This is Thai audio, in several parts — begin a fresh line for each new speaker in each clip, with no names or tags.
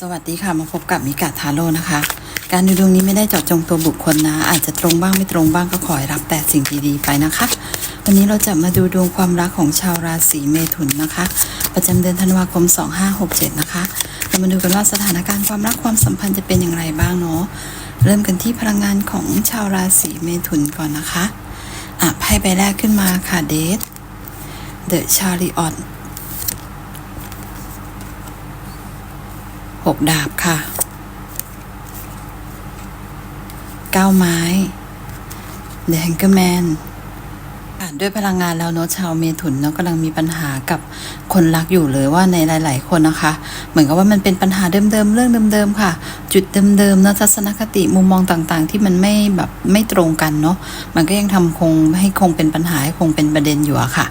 สวัสดีค่ะมาพบกับมิกาทาโร่นะคะ การดูดวงนี้ไม่ได้เจาะจงตัวบุคคลนะ อาจจะตรงบ้างไม่ตรงบ้างก็ขอให้รับแต่สิ่งดีๆไปนะคะ วันนี้เราจะมาดูดวงความรักของชาวราศีเมถุนนะคะ ประจำเดือนธันวาคม 2567 นะคะเรามาดูกันว่าสถานการณ์ความรักความสัมพันธ์จะเป็นอย่างไรบ้างเนาะเริ่มกันที่พลังงานของชาวราศีเมถุนก่อนนะคะอะไพ่ใบแรกขึ้นมาค่ะเดท The Chariot หกดาบค่ะเก้าไม้ The Hangman านด้วยพลังงานแล้วเนาะชาวเมถุนเนาะกำลังมีปัญหากับคนรักอยู่เลยว่าในหลาย ๆ คนนะคะ เหมือนกับว่ามันเป็นปัญหาเดิม ๆ เรื่องเดิม ๆ ค่ะ จุดเดิม ๆ เนาะทัศนคติมุมมองต่าง ๆ ที่มันไม่แบบไม่ตรงกันเนาะมันก็ยังทำคงให้คงเป็นปัญหาคงเป็นประเด็นอยู่อะค่ะ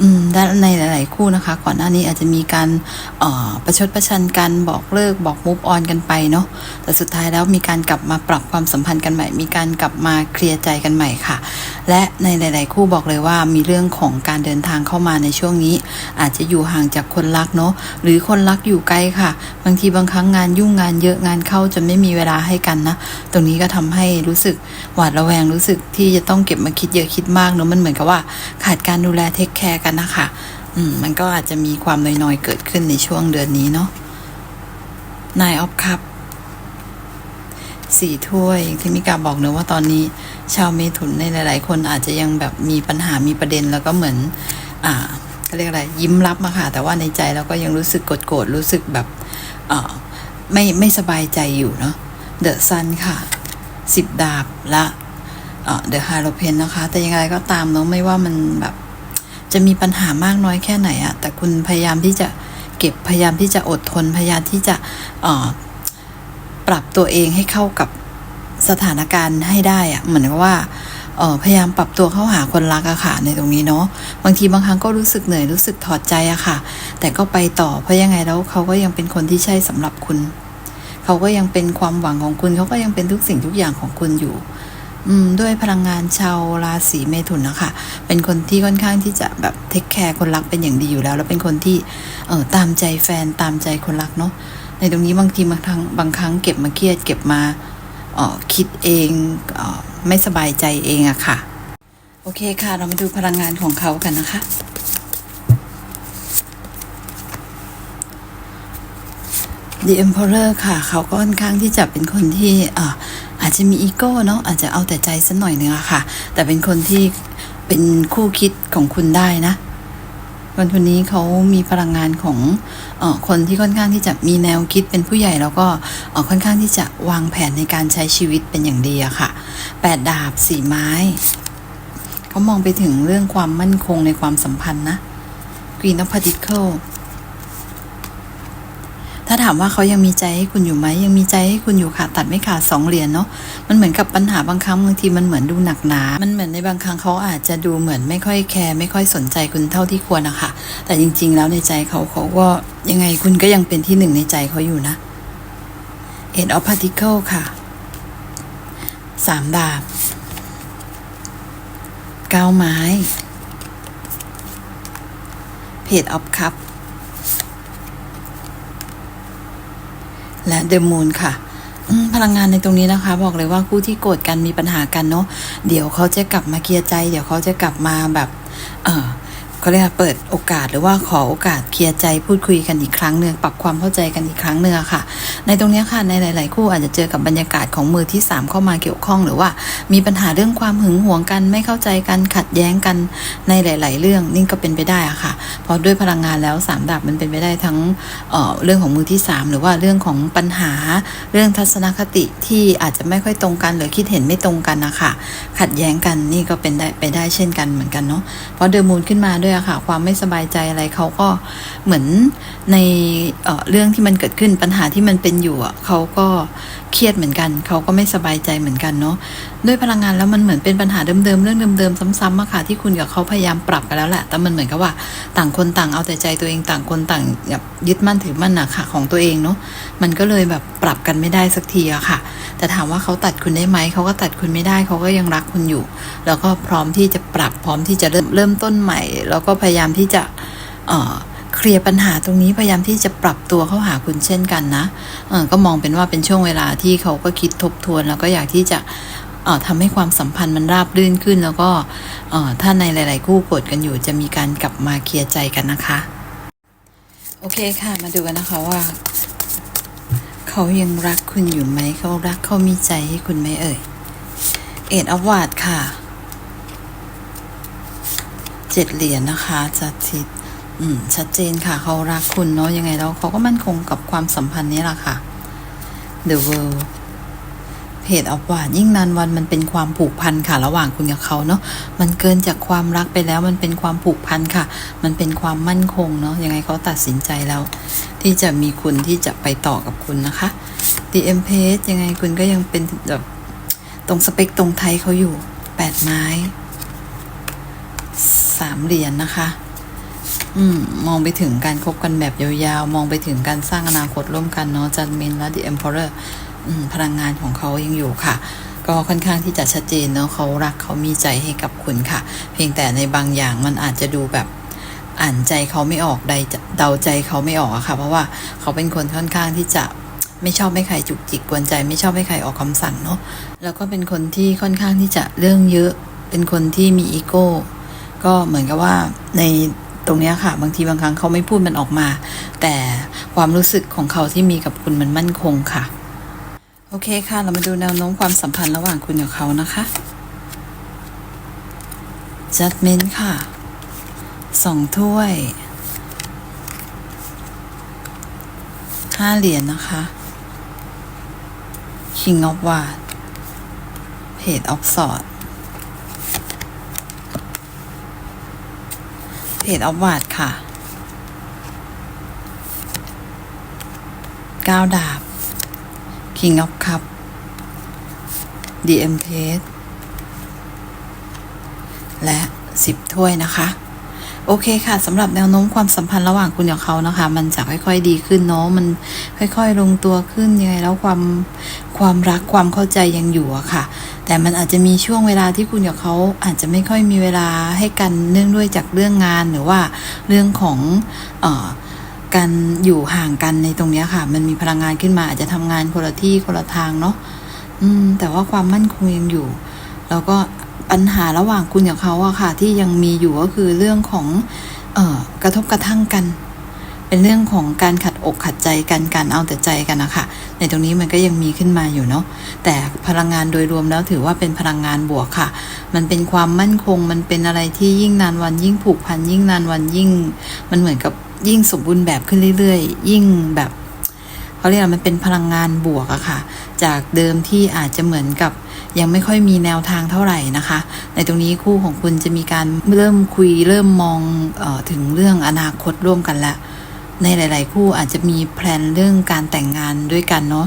อืมและในหลาย ๆ คู่นะคะ ก่อนหน้านี้อาจจะมีการเอ่อประชดประชันกันบอกเลิกบอกมุฟออนกันไปเนาะแต่สุดท้ายแล้วมีการกลับมาปรับความสัมพันธ์กันใหม่ มีการกลับมาเคลียร์ใจกันใหม่ค่ะ และในหลาย ๆ คู่บอกเลยว่ามีเรื่องของการเดินทางเข้ามาในช่วงนี้ อาจจะอยู่ห่างจากคนรักเนาะหรือคนรักอยู่ไกลค่ะ บางทีบางครั้งงานยุ่งงานเยอะงานเข้าจะไม่มีเวลาให้กันนะ ตรงนี้ก็ทำให้รู้สึกหวาดระแวงรู้สึกที่จะต้องเก็บมาคิดเยอะคิดมากเนาะมันเหมือนกับว่า ขาดการดูแลเทคแคร์กันนะคะอืมมันก็อาจจะมีความน้อยๆเกิดขึ้นในช่วงเดือนนี้เนาะนายออฟคัพ สี่ถ้วยที่มิกาบอกเนอะว่าตอนนี้ชาวเมถุนในหลาย ๆ คนอาจจะยังแบบมีปัญหามีประเด็นแล้วก็เหมือน อ่าเขาเรียกอะไรยิ้มรับมาค่ะ แต่ว่าในใจเราก็ยังรู้สึกโกรธรู้สึกแบบอ่าไม่ไม่สบายใจอยู่เนาะเดอะซันค่ะสิบดาบละเดอะฮาโลเพนนะคะ แต่ยังไงก็ตามเนาะไม่ว่ามันแบบจะมีปัญหามากน้อยแค่ไหนอะแต่คุณพยายามที่จะเก็บพยายามที่จะอดทนพยายามที่จะอ่อ รับตัวเองให้เข้ากับสถานการณ์ให้ได้อะเหมือนกับว่าออพยายามปรับตัวเข้าหาคนรักอะค่ะในตรงนี้เนาะบางทีบางครั้งก็รู้สึกเหนื่อยรู้สึกถอดใจอะค่ะ แต่ก็ไปต่อเพราะยังไงแล้วเขาก็ยังเป็นคนที่ใช่สำหรับคุณ เขาก็ยังเป็นความหวังของคุณ เขาก็ยังเป็นทุกสิ่งทุกอย่างของคุณอยู่ อืมด้วยพลังงานชาวราศีเมถุนนะคะเป็นคนที่ค่อนข้างที่จะแบบเทคแคร์คนรักเป็นอย่างดีอยู่แล้ว แล้วเป็นคนที่เออตามใจแฟนตามใจคนรักเนาะ ในตรงนี้บางทีบางครั้งบางครั้งเก็บมาเครียด เก็บมาออคิดเองเออไม่สบายใจเองอะค่ะ โอเคค่ะ เรามาดูพลังงานของเขากันนะคะ The Emperor ค่ะ เขาก็ค่อนข้างที่จะเป็นคนที่อาอาจจะมีอีโก้เนาะอาจจะเอาแต่ใจสักหน่อยนึงอะค่ะ แต่เป็นคนที่เป็นคู่คิดของคุณได้นะ วันคนนี้เขามีพลังงานของอคนที่ค่อนข้างที่จะมีแนวคิดเป็นผู้ใหญ่แล้วก็ค่อนข้างที่จะวางแผนในการใช้ชีวิตเป็นอย่างดีอะค่ะแปดดาบสี่ไม้เขามองไปถึงเรื่องความมั่นคงในความสัมพันธ์นะ Queen of Pentacles ถ้าถามว่าเขายังมีใจให้คุณอยู่ไหมยังมีใจให้คุณอยู่ค่ะตัดไม่ขาดสองเหรียญเนาะมันเหมือนกับปัญหาบางครั้งบางทีมันเหมือนดูหนักหนา มันเหมือนในบางครั้งเขาอาจจะดูเหมือนไม่ค่อยแคร์ไม่ค่อยสนใจคุณเท่าที่ควรนะคะแต่จริง ๆ แล้วในใจเขาเขาก็ยังไงคุณก็ยังเป็นที่หนึ่งในใจเขาอยู่นะ Eight of Particle ค่ะสามดาบเก้าไม้ Page of Cup และเดอะมูนค่ะพลังงานในตรงนี้นะคะ บอกเลยว่าคู่ที่โกรธกันมีปัญหากันเนาะเดี๋ยวเขาจะกลับมาเคลียร์ใจ เดี๋ยวเขาจะกลับมาแบบ เออ เขาเรียกเปิดโอกาสหรือว่าขอโอกาสเคลียร์ใจพูดคุยกันอีกครั้งหนึ่งปรับความเข้าใจกันอีกครั้งหนึ่งอค่ะ ในตรงนี้ค่ะในหลาย ๆ คู่อาจจะเจอกับบรรยากาศของมือที่ 3 เข้ามาเกี่ยวข้อง หรือว่ามีปัญหาเรื่องความหึงหวงกันไม่เข้าใจกันขัดแย้งกันในหลาย ๆ เรื่องนี่ก็เป็นไปได้อะค่ะ เพราะด้วยพลังงานแล้วสามดาบมันเป็นไปได้ทั้งเออเรื่องของมือที่ 3 หรือว่าเรื่องของปัญหาเรื่องทัศนคติที่อาจจะไม่ค่อยตรงกันหรือคิดเห็นไม่ตรงกันนะคะขัดแย้งกันนี่ก็เป็นได้ไปได้เช่นกันเหมือนกันเนาะเพราะเดอมูนขึ้นมาด้วยอะค่ะ ความไม่สบายใจอะไรเขาก็เหมือนในเเรื่องที่มันเกิดขึ้นปัญหาที่มันเป็นอยู่อะเขาก็เครียดเหมือนกัน เขาก็ไม่สบายใจเหมือนกันเนาะด้วยพลังงานแล้วมันเหมือนเป็นปัญหาเดิมๆเรื่องเดิมๆซ้ำๆอะค่ะที่คุณกับเขาพยายามปรับกันแล้วแหละแต่มันเหมือนกับว่า ต่างคนต่างเอาแต่ใจตัวเองต่างคนต่างแบบยึดมั่นถือมั่นอะค่ะของตัวเองเนาะมันก็เลยแบบปรับกันไม่ได้สักทีอะค่ะ แต่ถามว่าเขาตัดคุณได้ไหม เขาก็ตัดคุณไม่ได้ เขาก็ยังรักคุณอยู่ แล้วก็พร้อมที่จะปรับ พร้อมที่จะเริ่มเริ่มต้นใหม่ แล้วก็พยายามที่จะเอ่อเคลียร์ปัญหาตรงนี้พยายามที่จะปรับตัวเข้าหาคุณเช่นกันนะเออก็มองเป็นว่าเป็นช่วงเวลาที่เขาก็คิดทบทวน แล้วก็อยากที่จะเอ่อทำให้ความสัมพันธ์มันราบรื่นขึ้น แล้วก็เอ่อถ้าในหลาย ๆ คู่โกรธกันอยู่ จะมีการกลับมาเคลียร์ใจกันนะคะ โอเคค่ะ มาดูกันนะคะว่า เขายังรักคุณอยู่ไหม เขารักเขามีใจให้คุณไหมเอ่ย เอ็ดอวาดค่ะ เจ็ดเหรียญนะคะจัดทิศอืม ชัดเจนค่ะ เขารักคุณเนาะ ยังไงแล้วเขาก็มั่นคงกับความสัมพันธ์นี้แหละค่ะ The World เพจออฟวาดยิ่งนานวันมันเป็นความผูกพันค่ะ ระหว่างคุณกับเขาเนาะมันเกินจากความรักไปแล้วมันเป็นความผูกพันค่ะ มันเป็นความมั่นคงเนาะยังไงเขาตัดสินใจแล้ว ที่จะมีคุณที่จะไปต่อกับคุณนะคะ The M p a g e ยังไงคุณก็ยังเป็นแบบตรงสเปคตรงไทยเขาอยู่แปดไม้สามเหรียญนะคะอืมมองไปถึงการคบกันแบบยาวๆ มองไปถึงการสร้างอนาคตร่วมกันเนาะจันมินและ The Emperor อืม พลังงานของเขายังอยู่ค่ะ ก็ค่อนข้างที่จะชัดเจนเนาะเขารักเขามีใจให้กับคุณค่ะ เพียงแต่ในบางอย่างมันอาจจะดูแบบอ่านใจเขาไม่ออกใดเดาใจเขาไม่ออกอะค่ะ เพราะว่าเขาเป็นคนค่อนข้างที่จะไม่ชอบให้ใครจุกจิกกวนใจ ไม่ชอบให้ใครออกคำสั่งเนาะแล้วก็เป็นคนที่ค่อนข้างที่จะเรื่องเยอะ เป็นคนที่มีอีโก้ ก็เหมือนกับว่าในตรงนี้ค่ะ บางทีบางครั้งเขาไม่พูดมันออกมา แต่ความรู้สึกของเขาที่มีกับคุณมันมั่นคงค่ะ โอเคค่ะ เรามาดูแนวโน้มความสัมพันธ์ระหว่างคุณกับเขานะคะ judgment ค่ะสองถ้วยห้าเหรียญนะคะ king of w a r d page of swords เพจออฟวาดค่ะก้าวดาบ King of Cup DM p a g e และสิบถ้วยนะคะ โอเคค่ะสำหรับแนวโน้มความสัมพันธ์ระหว่างคุณกับเขานะคะ มันจะค่อยๆดีขึ้นเนาะมันค่อยๆลงตัวขึ้นยังไงแล้วความความรักความเข้าใจยังอยู่อะค่ะ แต่มันอาจจะมีช่วงเวลาที่คุณกับเขาอาจจะไม่ค่อยมีเวลาให้กันเนื่องด้วยจากเรื่องงานหรือว่าเรื่องของเอ่อ การอยู่ห่างกันในตรงนี้ค่ะ มันมีพลังงานขึ้นมาอาจจะทำงานคนละที่คนละทางเนาะอืม แต่ว่าความมั่นคงยังอยู่ แล้วก็ปัญหาระหว่างคุณกับเขาอะค่ะ ที่ยังมีอยู่ก็คือเรื่องของ เอ่อกระทบกระทั่งกัน เป็นเรื่องของการขัดอกขัดใจกันการเอาแต่ใจกันนะคะในตรงนี้มันก็ยังมีขึ้นมาอยู่เนาะแต่พลังงานโดยรวมแล้วถือว่าเป็นพลังงานบวกค่ะ มันเป็นความมั่นคง มันเป็นอะไรที่ยิ่งนานวันยิ่งผูกพันยิ่งนานวันยิ่ง มันเหมือนกับ ยิ่งสมบูรณ์แบบขึ้นเรื่อยๆ ยิ่งแบบเขาเรียกมันเป็นพลังงานบวกอะค่ะ จากเดิมที่อาจจะเหมือนกับยังไม่ค่อยมีแนวทางเท่าไหร่นะคะ ในตรงนี้คู่ของคุณจะมีการเริ่มคุยเริ่มมองออถึงเรื่องอนาคตร่วมกันแล้วในหลาย ๆ คู่อาจจะมีแพลนเรื่องการแต่งงานด้วยกันเนาะ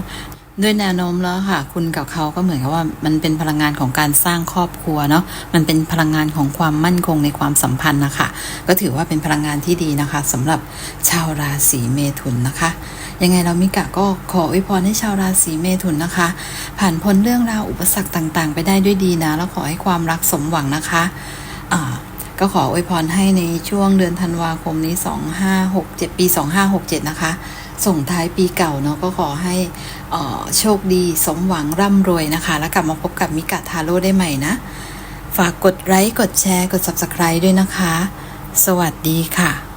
ด้วยแนวโน้มแล้วค่ะ คุณกับเขาก็เหมือนกับว่ามันเป็นพลังงานของการสร้างครอบครัวเนาะมันเป็นพลังงานของความมั่นคงในความสัมพันธ์นะคะก็ถือว่าเป็นพลังงานที่ดีนะคะสำหรับชาวราศีเมถุนนะคะ ยังไงเรามิกะก็ขออวยพรให้ชาวราศีเมถุนนะคะ ผ่านพ้นเรื่องราวอุปสรรคต่างๆ ไปได้ด้วยดีนะ แล้วขอให้ความรักสมหวังนะคะอ่า ก็ขออวยพรให้ในช่วงเดือนธันวาคมนี้ 2567 ปี 2567 นะคะ ส่งท้ายปีเก่าเนาะก็ขอให้โชคดีสมหวังร่ำรวยนะคะ แล้วกลับมาพบกับมิกะทาโร่ได้ใหม่นะ ฝากกดไลค์กดแชร์กด Subscribe ด้วยนะคะ สวัสดีค่ะ